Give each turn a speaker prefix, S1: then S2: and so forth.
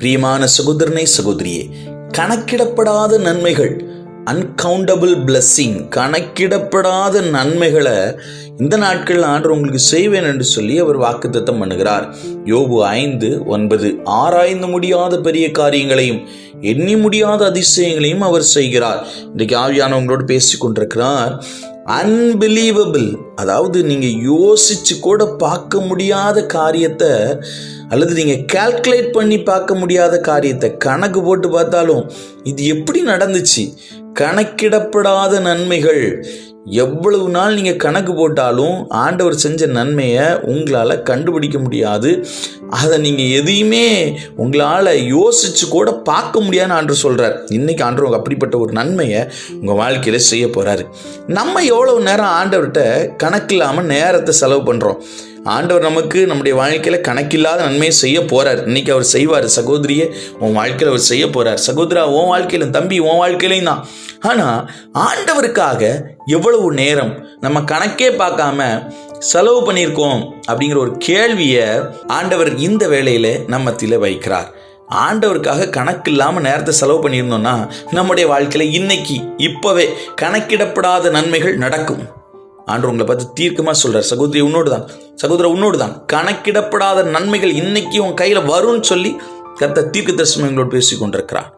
S1: பிரியமான சகோதரனை சகோதரியே கணக்கிடப்படாத நன்மைகள் அன்கவுண்டபிள் பிளஸ்ஸிங் கணக்கிடப்படாத நன்மைகளை இந்த நாட்களில் ஆண்டு உங்களுக்கு செய்வேன் என்று சொல்லி அவர் வாக்குத்தத்தம் பண்ணுகிறார். யோபு ஐந்து ஒன்பது ஆராய்ந்து முடியாத பெரிய காரியங்களையும் எண்ணி முடியாத அதிசயங்களையும் அவர் செய்கிறார். இன்றைக்கு ஆவியானவங்களோடு பேசிக்கொண்டிருக்கிறார் அன்பிலீவபிள் அதாவது நீங்கள் யோசிச்சு கூட பார்க்க முடியாத காரியத்தை அல்லது நீங்கள் கால்குலேட் பண்ணி பார்க்க முடியாத காரியத்தை கணக்கு போட்டு பார்த்தாலும் இது எப்படி நடந்துச்சு? கணக்கிடப்படாத நன்மைகள். எவ்வளவு நாள் நீங்கள் கணக்கு போட்டாலும் ஆண்டவர் செஞ்ச நன்மையை உங்களால் கண்டுபிடிக்க முடியாது. அதை நீங்கள் எதையுமே உங்களால் யோசிச்சு கூட பார்க்க முடியாதுன்னு ஆண்டு சொல்கிறார் இன்றைக்கி ஆண்டவர் அப்படிப்பட்ட ஒரு நன்மையை உங்கள் வாழ்க்கையில் செய்ய போகிறாரு நம்ம எவ்வளவு நேரம் ஆண்டவர்கிட்ட கணக்கில்லாமல் நேரத்தை செலவு பண்ணுறோம் ஆண்டவர் நமக்கு நம்முடைய வாழ்க்கையில் கணக்கில்லாத நன்மையை செய்ய போகிறார் இன்னைக்கு அவர் செய்வார். சகோதரியே உன் வாழ்க்கையில் அவர் செய்ய போகிறார் சகோதரா உன் வாழ்க்கையிலும் தம்பி உன் வாழ்க்கையிலையும் தான். ஆனால் ஆண்டவருக்காக எவ்வளவு நேரம் நம்ம கணக்கே பார்க்காம செலவு பண்ணியிருக்கோம் அப்படிங்கிற ஒரு கேள்வியை ஆண்டவர் இந்த வேலையில் நம்ம வைக்கிறார். ஆண்டவருக்காக கணக்கு இல்லாமல் நேரத்தை செலவு பண்ணியிருந்தோம்னா நம்முடைய வாழ்க்கையில் இன்னைக்கு இப்போவே கணக்கிடப்படாத நன்மைகள் நடக்கும். ஆண்டு உங்களை பார்த்து தீர்க்கமாக சொல்கிறார் சகோதரி உன்னோடு தான் சகோதர உன்னோடு தான் கணக்கிடப்படாத நன்மைகள் இன்னைக்கு உன் கையில் வரும்னு சொல்லி கத்த தீர்க்க தரிசனம் எங்களோடு பேசி கொண்டிருக்கிறார்